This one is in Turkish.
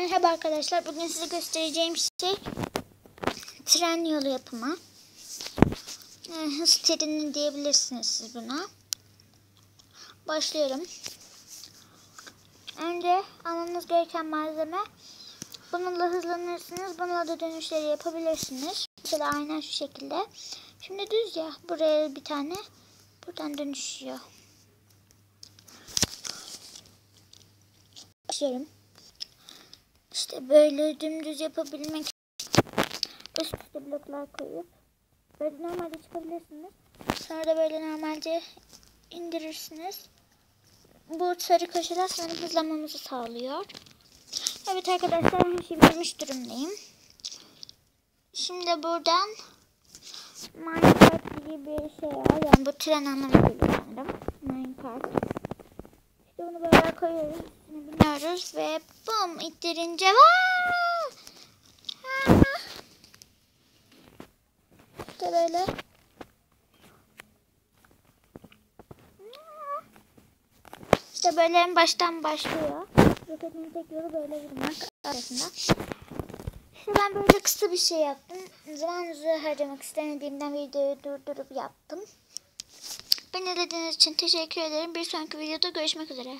Merhaba arkadaşlar. Bugün size göstereceğim şey tren yolu yapımı. Ee, hız treni diyebilirsiniz siz buna. Başlıyorum. Önce almanız gereken malzeme bununla hızlanırsınız. Bununla da dönüşleri yapabilirsiniz. Mesela aynen şu şekilde. Şimdi düz ya. Buraya bir tane. Buradan dönüşüyor. Başlıyorum. İşte böyle dümdüz yapabilmek için üst üste bloklar koyup böyle normalde çıkabilirsiniz. Sonra da böyle normalce indirirsiniz. Bu sarı köşeler sanırım hızlanmamızı sağlıyor. Evet arkadaşlar her şeyi durumdayım. Şimdi buradan Minecraft gibi bir şey var. Yani bu tren anlamı geliyor sanırım. Minecraft. İşte bunu böyle koyuyoruz. Üstüne biniyoruz ve bum ittirince vaa! Ha! İşte böyle. İşte böyle en baştan başlıyor. Roketin tek yolu böyle vurmak arasında. İşte ben böyle kısa bir şey yaptım. Zamanınızı harcamak istemediğimden videoyu durdurup yaptım. Beni izlediğiniz için teşekkür ederim. Bir sonraki videoda görüşmek üzere.